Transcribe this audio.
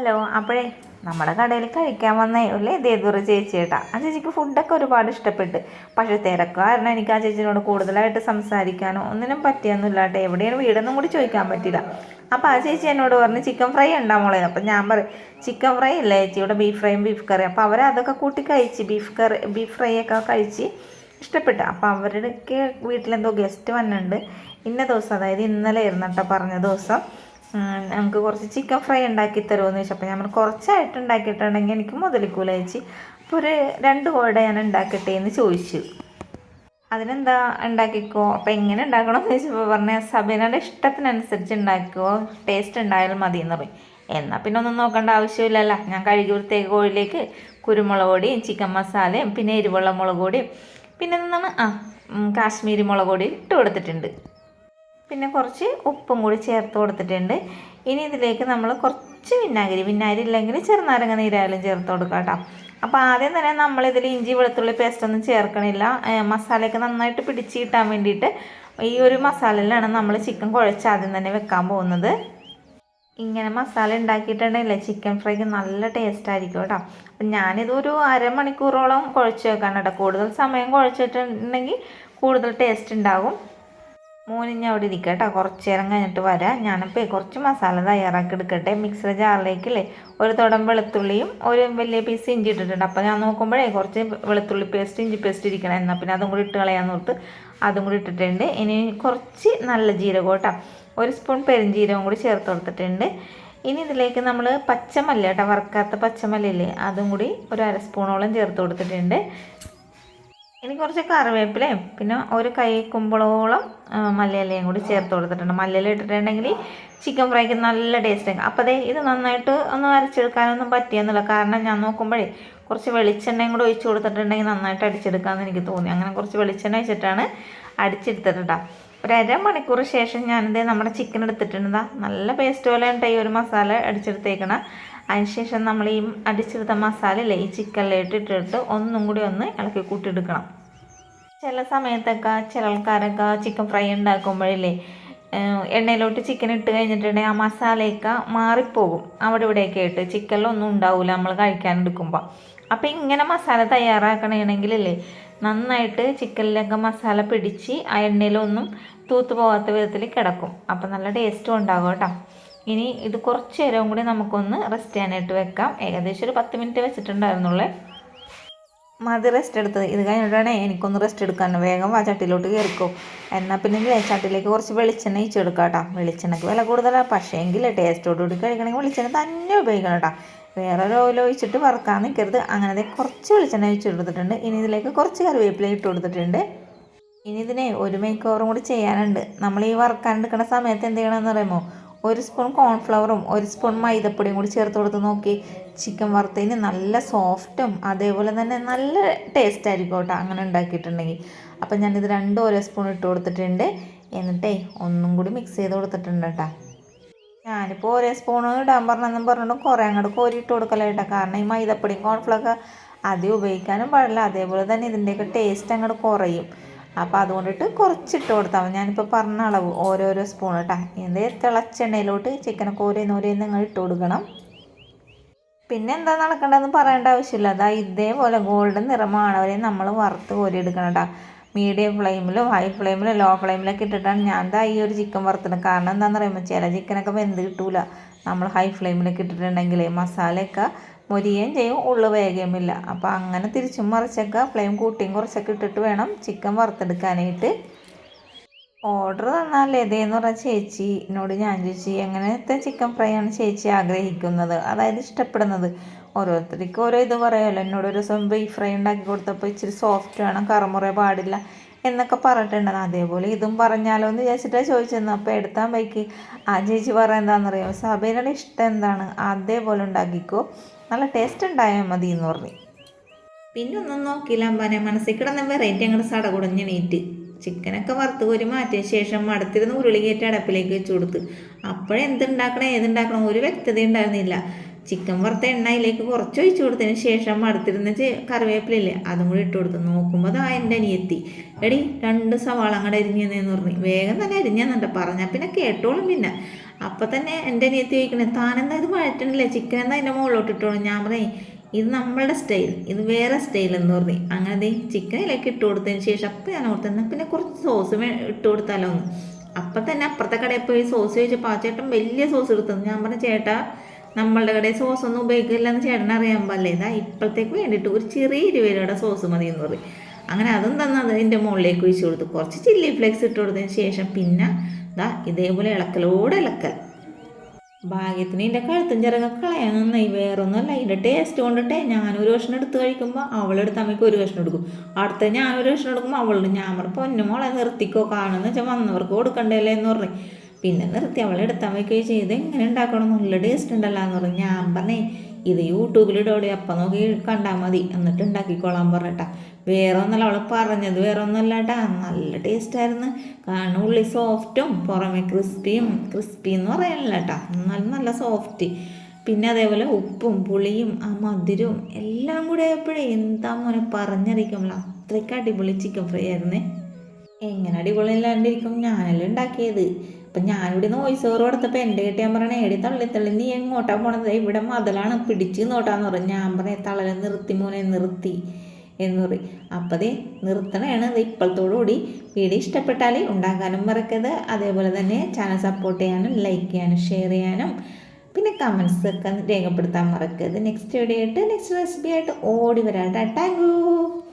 Hello അപ്പോഴേ നമ്മുടെ കടയിൽ കഴിക്കാൻ വന്നേ അല്ലേ ദേദൂർ ചേച്ചി ചേട്ടാ ആ ചേച്ചിക്ക് ഫുഡൊക്കെ ഒരുപാട് ഇഷ്ടപ്പെട്ട്. പക്ഷേ തിരക്ക് കാരണം എനിക്ക് ആ ചേച്ചിനോട് കൂടുതലായിട്ട് സംസാരിക്കാനോ ഒന്നിനും പറ്റിയൊന്നുമില്ല കേട്ടോ. എവിടെയാണ് വീടെന്നും കൂടി ചോദിക്കാൻ പറ്റില്ല. അപ്പോൾ ആ ചേച്ചി എന്നോട് പറഞ്ഞ് ചിക്കൻ ഫ്രൈ ഉണ്ടാമോളെ അപ്പം ഞാൻ പറയും ചിക്കൻ ഫ്രൈ ഇല്ല ചേച്ചി ഇവിടെ ബീഫ് ഫ്രൈയും ബീഫ് കറി അപ്പോൾ അവർ അതൊക്കെ കൂട്ടി കഴിച്ച് ബീഫ് കറി ബീഫ് ഫ്രൈ ഒക്കെ കഴിച്ച് ഇഷ്ടപ്പെട്ടു. അപ്പോൾ അവരുടെയൊക്കെ വീട്ടിലെന്തോ ഗസ്റ്റ് വന്നിട്ടുണ്ട്. ഇന്ന ദിവസം അതായത് ഇന്നലെ ആയിരുന്നു കേട്ടോ പറഞ്ഞ ദിവസം. ഞങ്ങൾക്ക് കുറച്ച് ചിക്കൻ ഫ്രൈ ഉണ്ടാക്കി തരുമോ എന്ന് ചോദിച്ചപ്പോൾ നമ്മൾ കുറച്ചായിട്ട് ഉണ്ടാക്കിയിട്ടുണ്ടെങ്കിൽ എനിക്ക് മുതലിക്കൂല ചേച്ചി. അപ്പോൾ ഒരു രണ്ട് കോടെ ഞാൻ ഉണ്ടാക്കട്ടെ എന്ന് ചോദിച്ചു. അതിനെന്താ ഉണ്ടാക്കിക്കോ? അപ്പോൾ എങ്ങനെ ഉണ്ടാക്കണമെന്ന് ചോദിച്ചപ്പോൾ പറഞ്ഞ സബീനയുടെ ഇഷ്ടത്തിനനുസരിച്ച് ഉണ്ടാക്കിക്കോ. ടേസ്റ്റ് ഉണ്ടായാലും മതി എന്ന് പറയും. എന്നാൽ പിന്നെ ഒന്നും നോക്കേണ്ട ആവശ്യമില്ലല്ല. ഞാൻ കഴുകി വൃത്തിയാക്കി കോഴിയിലേക്ക് കുരുമുളക് പൊടിയും ചിക്കൻ മസാലയും പിന്നെ എരിവുള്ള മുളക് പൊടിയും പിന്നെ എന്താണ്? ആ കാശ്മീരി മുളക് പൊടി ഇട്ട് കൊടുത്തിട്ടുണ്ട്. പിന്നെ കുറച്ച് ഉപ്പും കൂടി ചേർത്ത് കൊടുത്തിട്ടുണ്ട്. ഇനി ഇതിലേക്ക് നമ്മൾ കുറച്ച് വിനാഗിരി വിനാഗിരി ഇല്ലെങ്കിൽ ചെറുനാരങ്ങ നീരായാലും ചേർത്ത് കൊടുക്കുക കേട്ടോ. അപ്പോൾ ആദ്യം തന്നെ നമ്മളിതിൽ ഇഞ്ചി വെളുത്തുള്ളി പേസ്റ്റ് ഒന്നും ചേർക്കണില്ല. മസാലയൊക്കെ നന്നായിട്ട് പിടിച്ച് കിട്ടാൻ വേണ്ടിയിട്ട് ഈ ഒരു മസാലയിലാണ് നമ്മൾ ചിക്കൻ കുഴച്ച് ആദ്യം തന്നെ വെക്കാൻ പോകുന്നത്. ഇങ്ങനെ മസാല ഉണ്ടാക്കിയിട്ടുണ്ടെങ്കിലേ ചിക്കൻ ഫ്രൈക്ക് നല്ല ടേസ്റ്റ് ആയിരിക്കും കേട്ടോ. അപ്പം ഞാനിതൊരു അരമണിക്കൂറോളം കുഴച്ച് വെക്കാൻ കേട്ടോ. കൂടുതൽ സമയം കുഴച്ചിട്ടുണ്ടെങ്കിൽ കൂടുതൽ ടേസ്റ്റ് ഉണ്ടാകും. മോനിഞ്ഞ അവിടെ ഇരിക്കുക കേട്ടോ. കുറച്ച് നേരം കഴിഞ്ഞിട്ട് വരാം. ഞാനിപ്പോൾ കുറച്ച് മസാല തയ്യാറാക്കി എടുക്കട്ടെ. മിക്സർ ജാറിലേക്കല്ലേ ഒരു തുടം വെളുത്തുള്ളിയും ഒരു വലിയ പീസ് ഇഞ്ചി ഇട്ടിട്ടുണ്ട്. അപ്പോൾ ഞാൻ നോക്കുമ്പോഴേ കുറച്ച് വെളുത്തുള്ളി പേസ്റ്റ് ഇഞ്ചി പേസ്റ്റ് ഇരിക്കണം. എന്നാൽ പിന്നെ അതും കൂടി ഇട്ട് കളയാന്ന് ഓർത്ത് അതും കൂടി ഇട്ടിട്ടുണ്ട്. ഇനി കുറച്ച് നല്ല ജീരകം കേട്ടോ. ഒരു സ്പൂൺ പെരുംജീരകം കൂടി ചേർത്ത് കൊടുത്തിട്ടുണ്ട്. ഇനി ഇതിലേക്ക് നമ്മൾ പച്ചമല്ല കേട്ടോ. വറുക്കാത്ത പച്ചമല്ലേ അതും കൂടി ഒരു അര സ്പൂണോളം ചേർത്ത് കൊടുത്തിട്ടുണ്ട്. ഇനി കുറച്ച് കറിവേപ്പിലയും പിന്നെ ഒരു കൈ കുമ്പളോളം മല്ലിയിലയും കൂടി ചേർത്ത് കൊടുത്തിട്ടുണ്ട്. മല്ലിയില ഇട്ടിട്ടുണ്ടെങ്കിൽ ചിക്കൻ ഫ്രൈക്ക് നല്ല ടേസ്റ്റ് ആയിരിക്കും. അപ്പോൾ ഇത് നന്നായിട്ട് ഒന്ന് അരച്ചെടുക്കാനൊന്നും പറ്റിയെന്നില്ല. കാരണം ഞാൻ നോക്കുമ്പോഴേ കുറച്ച് വെളിച്ചെണ്ണയും കൂടി ഒഴിച്ച് കൊടുത്തിട്ടുണ്ടെങ്കിൽ നന്നായിട്ട് അടിച്ചെടുക്കാമെന്ന് എനിക്ക് തോന്നി. അങ്ങനെ കുറച്ച് വെളിച്ചെണ്ണ വെച്ചിട്ടാണ് അടിച്ചെടുത്തിട്ടാ ഒരു അരമണിക്കൂർ ശേഷം ഞാനിത് നമ്മുടെ ചിക്കൻ എടുത്തിട്ടുണ്ട്. നല്ല പേസ്റ്റ് പോലെ ഉണ്ട് ഈ ഒരു മസാല അടിച്ചെടുത്തേക്കണം. അതിനുശേഷം നമ്മൾ ഈ അടിച്ചെടുത്ത മസാല ഈ ചിക്കനിൽ ഇട്ടിട്ട് ഒന്നും കൂടി ഒന്ന് ഇളക്കി കൂട്ടിയെടുക്കണം. ചില സമയത്തൊക്കെ ചില ആൾക്കാരൊക്കെ ചിക്കൻ ഫ്രൈ ഉണ്ടാക്കുമ്പോഴില്ലേ എണ്ണയിലോട്ട് ചിക്കൻ ഇട്ട് കഴിഞ്ഞിട്ടുണ്ടെങ്കിൽ ആ മസാലയൊക്കെ മാറിപ്പോകും. അവിടെ ഇവിടെയൊക്കെ ആയിട്ട് ചിക്കനിലൊന്നും ഉണ്ടാവില്ല നമ്മൾ കഴിക്കാൻ എടുക്കുമ്പോൾ അപ്പോൾ ഇങ്ങനെ മസാല തയ്യാറാക്കണമെങ്കിലല്ലേ നന്നായിട്ട് ചിക്കനിലൊക്കെ മസാല പിടിച്ച് ആ എണ്ണയിലൊന്നും തൂത്ത് പോകാത്ത വിധത്തിൽ കിടക്കും. അപ്പോൾ നല്ല ടേസ്റ്റും ഉണ്ടാകും കേട്ടോ. ഇനി ഇത് കുറച്ച് നേരം കൂടി നമുക്കൊന്ന് റെസ്റ്റ് ചെയ്യാനായിട്ട് വെക്കാം. ഏകദേശം ഒരു പത്ത് മിനിറ്റ് വെച്ചിട്ടുണ്ടായിരുന്നുള്ളേ. മതി റെസ്റ്റ് എടുത്തത്. ഇത് കഴിഞ്ഞിട്ടാണ് എനിക്കൊന്ന് റെസ്റ്റ് എടുക്കാൻ. വേഗം ആ ചട്ടിയിലോട്ട് കയറിക്കോ എന്നാൽ പിന്നെ ചട്ടിയിലേക്ക് കുറച്ച് വെളിച്ചെണ്ണ ഒഴിച്ചെടുക്കാം കേട്ടോ. വെളിച്ചെണ്ണയ്ക്ക് വില കൂടുതലാണ് പക്ഷേ എങ്കിൽ ടേസ്റ്റോടുകൂടി കഴിക്കണമെങ്കിൽ വെളിച്ചെണ്ണ തന്നെ ഉപയോഗിക്കണം കേട്ടോ. വേറെ ഒരു ഓയിൽ ഒഴിച്ചിട്ട് വറുക്കാൻ നിൽക്കരുത് അങ്ങനെ ദേ കുറച്ച് വെളിച്ചെണ്ണ ഒഴിച്ച് കൊടുത്തിട്ടുണ്ട്. ഇനി ഇതിലേക്ക് കുറച്ച് കറിവേപ്പില ഇട്ട് കൊടുത്തിട്ടുണ്ട്. ഇനി ഇതിനെ ഒരു മേക്ക് ഓവറും കൂടി ചെയ്യാനുണ്ട്. നമ്മൾ ഈ വറുക്കാൻ എടുക്കുന്ന സമയത്ത് എന്ത് ചെയ്യണമെന്ന് പറയുമോ ഒരു സ്പൂൺ കോൺഫ്ലവറും ഒരു സ്പൂൺ മൈദപ്പൊടിയും കൂടി ചേർത്ത് കൊടുത്ത് നോക്കി. ചിക്കൻ വറുത്തതിന് നല്ല സോഫ്റ്റും അതേപോലെ തന്നെ നല്ല ടേസ്റ്റ് ആയിരിക്കും കേട്ടോ അങ്ങനെ ഉണ്ടാക്കിയിട്ടുണ്ടെങ്കിൽ. അപ്പം ഞാനിത് രണ്ടും ഓരോ സ്പൂൺ ഇട്ട് കൊടുത്തിട്ടുണ്ട്. എന്നിട്ടേ ഒന്നും കൂടി മിക്സ് ചെയ്ത് കൊടുത്തിട്ടുണ്ട് കേട്ടോ. ഞാനിപ്പോൾ ഒരേ സ്പൂൺ ഇടാൻ പറഞ്ഞെന്നും പറഞ്ഞിട്ട് കുറേ അങ്ങോട്ട് കോരി ഇട്ട് കൊടുക്കല കേട്ടോ. കാരണം ഈ മൈദപ്പൊടിയും കോൺഫ്ലവറൊക്കെ ആദ്യം ഉപയോഗിക്കാനും പാടില്ല. അതേപോലെ തന്നെ ഇതിന്റെയൊക്കെ ടേസ്റ്റ് അങ്ങോട്ട് കുറയും. അപ്പോൾ അതുകൊണ്ടിട്ട് കുറച്ചിട്ട് കൊടുത്താൽ മതി. ഞാനിപ്പോൾ പറഞ്ഞ അളവ് ഓരോരോ സ്പൂൺ കേട്ടോ ഇത് തിളച്ചെണ്ണയിലോട്ട് ചിക്കനൊക്കെ നൂരി ഓരോന്ന് നിങ്ങൾ ഇട്ട് കൊടുക്കണം. പിന്നെ എന്താ നടക്കേണ്ടതെന്ന് പറയേണ്ട ആവശ്യമില്ല. അതാ ഇതേപോലെ ഗോൾഡൻ നിറമാണ് വരെ നമ്മൾ വറുത്ത് കോരിയെടുക്കണം കേട്ടോ മീഡിയം ഫ്ലെയിമിലും ഹൈ ഫ്ലെയിമിലും ലോ ഫ്ലെയിമിലൊക്കെ ഇട്ടിട്ടാണ് ഞാൻ എന്താ ഈ ഒരു ചിക്കൻ വറുത്തിടുന്നത് കാരണം എന്താണെന്ന് പറയുമ്പോൾ ചില ചിക്കനൊക്കെ വെന്ത് കിട്ടൂല. നമ്മൾ ഹൈ ഫ്ലെയിമിലൊക്കെ ഇട്ടിട്ടുണ്ടെങ്കിൽ മസാലയൊക്കെ മൊരിയുകയും ചെയ്യും ഉള്ളു വേഗമില്ല. അപ്പോൾ അങ്ങനെ തിരിച്ചും മറിച്ചൊക്കെ ഫ്ലെയിം കൂട്ടിയും കുറച്ചൊക്കെ ഇട്ടിട്ട് വേണം ചിക്കൻ വറുത്തെടുക്കാനായിട്ട്. ഓർഡർ തന്നാൽ ഏതെന്ന് പറഞ്ഞ ചേച്ചി എന്നോട് ഞാൻ ചോദിച്ചു എങ്ങനത്തെ ചിക്കൻ ഫ്രൈ ആണ് ചേച്ചി ആഗ്രഹിക്കുന്നത്? അതായത് ഇഷ്ടപ്പെടുന്നത്. ഓരോരുത്തർക്കും ഓരോ ഇത് പറയുമല്ലോ എന്നോട് ഒരു ദിവസം ബീഫ് ഫ്രൈ ഉണ്ടാക്കി കൊടുത്തപ്പോൾ ഇച്ചിരി സോഫ്റ്റ് വേണം കറമുറ പാടില്ല. എന്നൊക്കെ പറഞ്ഞിട്ടുണ്ടെന്ന് അതേപോലെ ഇതും പറഞ്ഞാലോ എന്ന് വിചാരിച്ചിട്ടാണ് ചോദിച്ചത് അപ്പോൾ എടുത്താൽ ബൈക്ക് ആ ചേച്ചി പറയാൻ എന്താണെന്നറിയാമോ ഇഷ്ടം എന്താണ്? അതേപോലെ ഉണ്ടാക്കിക്കോ. നല്ല ടേസ്റ്റ് ഉണ്ടായാൽ മതി എന്ന് പറഞ്ഞു. പിന്നെ ഒന്നും നോക്കിയില്ല അമ്പാനെ. മനസ്സിൽ കിടന്ന വെറൈറ്റി അങ്ങോട്ട് സടകുടഞ്ഞ് നീറ്റ് ചിക്കനൊക്കെ വറുത്ത് കോരി മാറ്റിയ ശേഷം മടത്തിരുന്ന് ഉരുളി കയറ്റി അടപ്പിലേക്ക് വെച്ച് കൊടുത്ത്. അപ്പോഴെന്തുണ്ടാക്കണം ഏതുണ്ടാക്കണം? ഒരു വ്യക്തത ഉണ്ടായിരുന്നില്ല. ചിക്കൻ വറുത്ത എണ്ണയിലേക്ക് കുറച്ച് ഒഴിച്ചു കൊടുത്തതിന് ശേഷം അടുത്തിരുന്ന കറിവേപ്പില കറിവേപ്പിലല്ലേ അതും കൂടി ഇട്ട് കൊടുത്തു. നോക്കുമ്പോൾ അതാ എന്റെ അനിയെത്തി. എടി രണ്ട് സവാള അങ്ങോട്ട് അരിഞ്ഞെന്ന് പറഞ്ഞു. വേഗം തന്നെ അരിഞ്ഞെന്നുണ്ട്. പറഞ്ഞാൽ പിന്നെ കേട്ടോളും പിന്നെ. അപ്പം തന്നെ എന്റെ അനിയത്തി ചോദിക്കണേ താനെന്താ ഇത് വഴറ്റണില്ലേ? ചിക്കൻ എന്താ അതിന്റെ മുകളിലോട്ട് ഇട്ടോളൂ? ഞാൻ പറയും ഇത് നമ്മളുടെ സ്റ്റൈൽ. ഇത് വേറെ സ്റ്റൈൽ എന്ന് പറഞ്ഞു. അങ്ങനെ ചിക്കനിലേക്ക് ഇട്ട് കൊടുത്തതിന് ശേഷം അപ്പം ഞാൻ ഓർത്തെന്നാൽ പിന്നെ കുറച്ച് സോസ് ഇട്ട് കൊടുത്താലോ എന്ന് അപ്പം തന്നെ അപ്പുറത്തെ കടയിൽ പോയി സോസ് ചോദിച്ചപ്പോൾ ആ ചേട്ടൻ വലിയ സോസ് എടുത്തത് ഞാൻ പറഞ്ഞു ചേട്ടാ നമ്മളുടെ കടയിൽ സോസ് ഒന്നും ഉപയോഗിക്കില്ലെന്ന് ചേട്ടൻ അറിയാൻ പാടില്ല. ഇതാ ഇപ്പോഴത്തേക്ക് വേണ്ടിയിട്ട് ഒരു ചെറിയ ഇരുപരുടെ സോസ് മതി എന്ന് പറയും. അങ്ങനെ അതും തന്നെ അതിന്റെ മുകളിലേക്ക് ഒഴിച്ചു കൊടുത്തു. കുറച്ച് ചില്ലി ഫ്ലേക്സ് ഇട്ട് കൊടുത്തതിന് ശേഷം പിന്നെ ദാ ഇതേപോലെ ഇളക്കലോടെ ഇളക്കൽ. ഭാഗ്യത്തിന് ഇതിന്റെ കഴുത്തും ചിറക കളയാൻ നന്നായി. വേറൊന്നുമല്ല ഇതിന്റെ ടേസ്റ്റ് കൊണ്ടിട്ടേ ഞാനൊരു കഷ്ണം എടുത്ത് കഴിക്കുമ്പോൾ അവളെടുത്ത് അമ്മയ്ക്ക് ഒരു കഷ്ണം എടുക്കും. അടുത്ത ഞാനൊരു കഷ്ണം എടുക്കുമ്പോൾ അവളുടെ ഞാൻ പറഞ്ഞു പൊന്നുമോളെ നിർത്തിക്കോ കാണുന്ന വെച്ചാൽ വന്നവർക്ക് കൊടുക്കണ്ടല്ലേ എന്ന് പറഞ്ഞു. പിന്നെ നിർത്തി അവളെ എടുത്താൽ വയ്ക്കുകയും ചെയ്ത്. എങ്ങനെ ഉണ്ടാക്കണം? നല്ല ടേസ്റ്റ് ഉണ്ടല്ലോ എന്ന് പറഞ്ഞു. ഞാൻ പറഞ്ഞേ ഇത് യൂട്യൂബിലിടോടെ അപ്പം നോക്കി കണ്ടാൽ മതി. എന്നിട്ട് ഉണ്ടാക്കിക്കോളാൻ പറഞ്ഞിട്ടാ. വേറെ ഒന്നല്ല അവൾ പറഞ്ഞത് വേറെ ഒന്നല്ല കേട്ടാ നല്ല ടേസ്റ്റായിരുന്നു കാരണം ഉള്ളി സോഫ്റ്റും പുറമെ ക്രിസ്പിയും ക്രിസ്പി എന്ന് പറയാനില്ല കേട്ടാ എന്നാലും നല്ല സോഫ്റ്റ് പിന്നെ അതേപോലെ ഉപ്പും പുളിയും ആ മധുരവും എല്ലാം കൂടെ ആയപ്പോഴേ എന്താ മോനെ പറഞ്ഞറിയിക്കുമ്പോൾ അത്രയ്ക്ക് അടിപൊളി ചിക്കൻ ഫ്രൈ ആയിരുന്നേ. എങ്ങനെ അടിപൊളി ഇല്ലാണ്ടിരിക്കും ഞാനല്ലേ ഉണ്ടാക്കിയത്. അപ്പം ഞാനിവിടെ നിന്ന് വോയിസ് ഓവർ കൊടുത്തപ്പോൾ എന്റെ കിട്ടി ഞാൻ പറയണേ എടി തള്ളി തള്ളി നീ എങ്ങോട്ടാ പോണത്? ഇവിടെ മതലാണ് പിടിച്ച് നോട്ടാന്ന് പറഞ്ഞു. ഞാൻ പറഞ്ഞ തളലെ നിർത്തി മോനെ നിർത്തി എന്ന് പറയും. അപ്പം ദേ നിർത്തണേണ്. ഇത് ഇപ്പോഴത്തോടുകൂടി വീഡിയോ ഇഷ്ടപ്പെട്ടാൽ ഉണ്ടാക്കാനും മറക്കരുത്. അതേപോലെ തന്നെ ചാനൽ സപ്പോർട്ട് ചെയ്യാനും ലൈക്ക് ചെയ്യാനും ഷെയർ ചെയ്യാനും പിന്നെ കമൻസ് ഒക്കെ രേഖപ്പെടുത്താൻ മറക്കരുത്. നെക്സ്റ്റ് വീഡിയോ ആയിട്ട് നെക്സ്റ്റ് റെസിപ്പി ആയിട്ട് ഓടി വരാം താങ്ക് യു